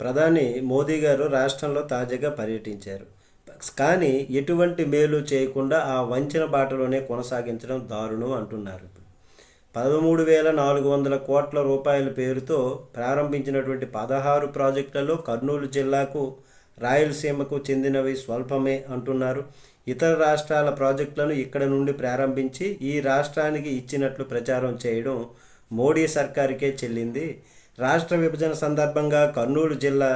ప్రధాని మోదీ గారు రాష్ట్రంలో తాజాగా పర్యటించారు. కానీ ఎటువంటి మేలు చేయకుండా ఆ వంచిన బాటలోనే కొనసాగించడం దారుణం అంటున్నారు ఇప్పుడు. పదమూడు వేల నాలుగు వందల కోట్ల రూపాయల పేరుతో ప్రారంభించినటువంటి పదహారు ప్రాజెక్టులలో కర్నూలు జిల్లాకు రాయలసీమకు చెందినవి స్వల్పమే అంటున్నారు. ఇతర రాష్ట్రాల ప్రాజెక్టులను ఇక్కడ నుండి ప్రారంభించి ఈ రాష్ట్రానికి ఇచ్చినట్లు ప్రచారం చేయడం మోడీ సర్కారుకే చెల్లింది. రాష్ట్ర విభజన సందర్భంగా కర్నూలు జిల్లా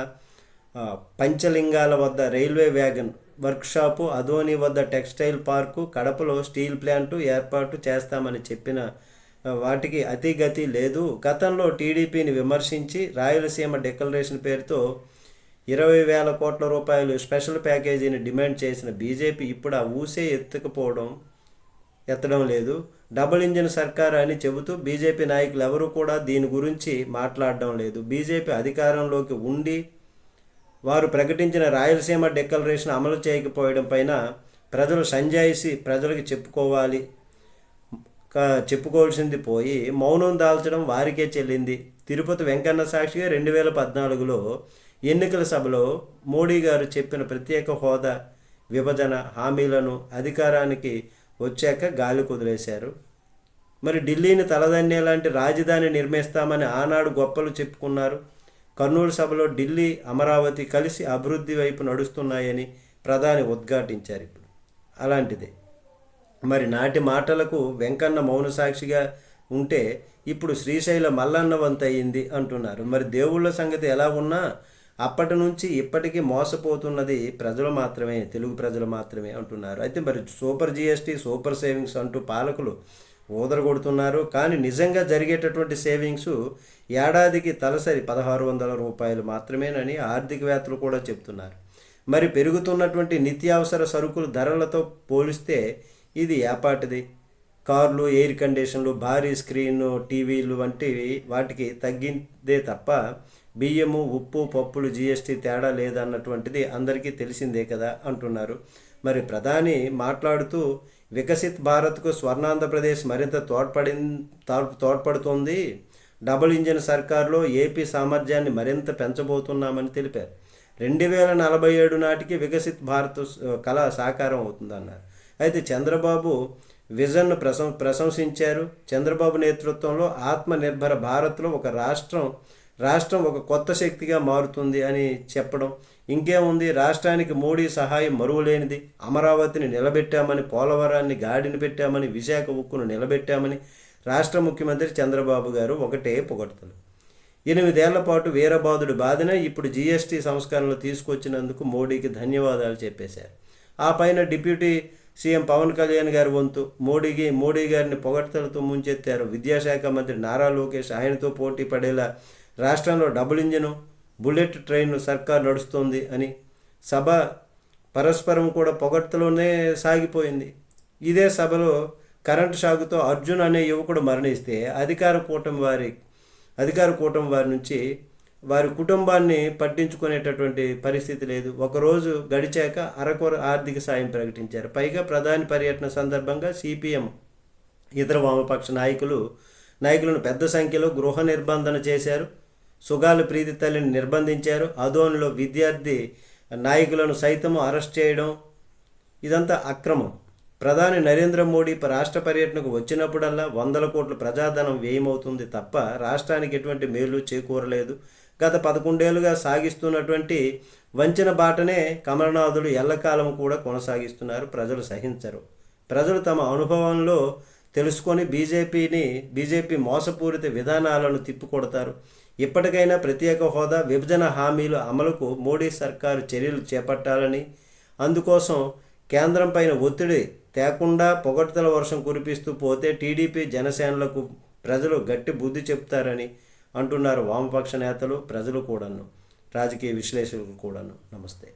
పంచలింగాల వద్ద రైల్వే వ్యాగన్ వర్క్షాపు అదోని వద్ద టెక్స్టైల్ పార్కు కడపలో స్టీల్ ప్లాంటు ఏర్పాటు చేస్తామని చెప్పిన వాటికి అతిగతి లేదు. గతంలో టీడీపీని విమర్శించి రాయలసీమ డిక్లరేషన్ పేరుతో ఇరవై వేల కోట్ల రూపాయలు స్పెషల్ ప్యాకేజీని డిమాండ్ చేసిన బీజేపీ ఇప్పుడు ఆ ఊసే ఎత్తుకుపోవడం ఎత్తడం లేదు. డబుల్ ఇంజిన్ సర్కార్ అని చెబుతూ బీజేపీ నాయకులు ఎవరూ కూడా దీని గురించి మాట్లాడడం లేదు. బీజేపీ అధికారంలోకి ఉండి వారు ప్రకటించిన రాయలసీమ డిక్లరేషన్ అమలు చేయకపోవడం పైన ప్రజలు సంజాయిసి ప్రజలకు చెప్పుకోవాలి. చెప్పుకోవాల్సింది పోయి మౌనం దాల్చడం వారికే చెల్లింది. తిరుపతి వెంకన్న సాక్షిగా రెండు వేల పద్నాలుగులో ఎన్నికల సభలో మోడీ గారు చెప్పిన ప్రత్యేక హోదా విభజన హామీలను అధికారానికి వచ్చాక గాలి కుదిలేశారు. మరి ఢిల్లీని తలదన్నే లాంటి రాజధాని నిర్మిస్తామని ఆనాడు గొప్పలు చెప్పుకున్నారు. కర్నూలు సభలో ఢిల్లీ అమరావతి కలిసి అభివృద్ధి వైపు నడుస్తున్నాయని ప్రధాని ఉద్ఘాటించారు ఇప్పుడు. అలాంటిదే. మరి నాటి మాటలకు వెంకన్న మౌన సాక్షిగా ఉంటే ఇప్పుడు శ్రీశైల మల్లన్న వంతయింది అంటున్నారు. మరి దేవుళ్ళ సంగతి ఎలా ఉన్నా అప్పటి నుంచి ఇప్పటికీ మోసపోతున్నది ప్రజలు మాత్రమే తెలుగు ప్రజలు మాత్రమే అంటున్నారు. అయితే మరి సూపర్ జిఎస్టీ సూపర్ సేవింగ్స్ అంటూ పాలకులు ఊదరగొడుతున్నారు. కానీ నిజంగా జరిగేటటువంటి సేవింగ్స్ ఏడాదికి తలసరి పదహారు వందల రూపాయలు మాత్రమేనని ఆర్థికవేత్తలు కూడా చెప్తున్నారు. మరి పెరుగుతున్నటువంటి నిత్యావసర సరుకుల ధరలతో పోలిస్తే ఇది ఏపాటిది. కార్లు ఎయిర్ కండిషన్లు భారీ స్క్రీన్ టీవీలు వంటివి వాటికి తగ్గిందే తప్ప బియ్యము ఉప్పు పప్పులు జీఎస్టీ తేడా లేదన్నటువంటిది అందరికీ తెలిసిందే కదా అంటున్నారు. మరి ప్రధాని మాట్లాడుతూ వికసిత్ భారత్కు స్వర్ణాంధ్రప్రదేశ్ మరింత తోడ్పడి తోడ్పడుతోంది. డబుల్ ఇంజిన్ సర్కార్లో ఏపీ సామర్థ్యాన్ని మరింత పెంచబోతున్నామని తెలిపారు. రెండు వేల నలభై ఏడు నాటికి వికసిత్ భారత్ కళ సాకారం అవుతుందన్నారు. అయితే చంద్రబాబు విజన్ను ప్రశం ప్రశంసించారు. చంద్రబాబు నేతృత్వంలో ఆత్మనిర్భర భారత్లో ఒక రాష్ట్రం రాష్ట్రం ఒక కొత్త శక్తిగా మారుతుంది అని చెప్పడం ఇంకేముంది రాష్ట్రానికి మోడీ సహాయం మరువలేనిది. అమరావతిని నిలబెట్టామని పోలవరాన్ని గాడిని పెట్టామని విశాఖ ఉక్కును నిలబెట్టామని రాష్ట్ర ముఖ్యమంత్రి చంద్రబాబు గారు ఒకటే పొగడతలు. ఎనిమిదేళ్ళ పాటు వీరబాదుడు బాధన ఇప్పుడు జీఎస్టీ సంస్కరణలు తీసుకొచ్చినందుకు మోడీకి ధన్యవాదాలు చెప్పేశారు. ఆ పైన డిప్యూటీ సీఎం పవన్ కళ్యాణ్ గారి వంతు మోడీకి మోడీ గారిని పొగడ్తలతో ముంచెత్తారు విద్యాశాఖ మంత్రి నారా లోకేష్. ఆయనతో పోటీ పడేలా రాష్ట్రంలో డబుల్ ఇంజను బుల్లెట్ ట్రైన్ సర్కార్ నడుస్తోంది అని సభ పరస్పరం కూడా పొగడ్తలోనే సాగిపోయింది. ఇదే సభలో కరెంటు షాకుతో అర్జున్ అనే యువకుడు మరణిస్తే అధికార కూటమి వారి అధికార కూటమి వారి నుంచి వారి కుటుంబాన్ని పట్టించుకునేటటువంటి పరిస్థితి లేదు. ఒకరోజు గడిచాక అరకొర ఆర్థిక సాయం ప్రకటించారు. పైగా ప్రధాని పర్యటన సందర్భంగా సిపిఎం ఇతర వామపక్ష నాయకులు నాయకులను పెద్ద సంఖ్యలో గృహ నిర్బంధన చేశారు. సుగాలు ప్రీతి తల్లిని నిర్బంధించారు. అదోన్లో విద్యార్థి నాయకులను సైతం అరెస్ట్ చేయడం ఇదంతా అక్రమం. ప్రధాని నరేంద్ర మోడీ రాష్ట్ర పర్యటనకు వచ్చినప్పుడల్లా వందల కోట్ల ప్రజాధనం వ్యయమవుతుంది తప్ప రాష్ట్రానికి ఎటువంటి మేలు చేకూరలేదు. గత పదకొండేళ్ళుగా సాగిస్తున్నటువంటి వంచన బాటనే కమలనాథులు ఎల్లకాలం కూడా కొనసాగిస్తున్నారు. ప్రజలు సహించరు. ప్రజలు తమ అనుభవంలో తెలుసుకొని బీజేపీని బీజేపీ మోసపూరిత విధానాలను తిప్పికొడతారు. ఇప్పటికైనా ప్రత్యేక హోదా విభజన హామీల అమలుకు మోడీ సర్కారు చర్యలు చేపట్టాలని అందుకోసం కేంద్రం పైన ఒత్తిడి తేకుండా పొగడ్తల వర్షం కురిపిస్తూ పోతే టీడీపీ జనసేనలకు ప్రజలు గట్టి బుద్ధి చెప్తారని అంటున్నారు వామపక్ష నేతలు ప్రజలు కూడాను. రాజకీయ విశ్లేషకులు కూడాను. నమస్తే.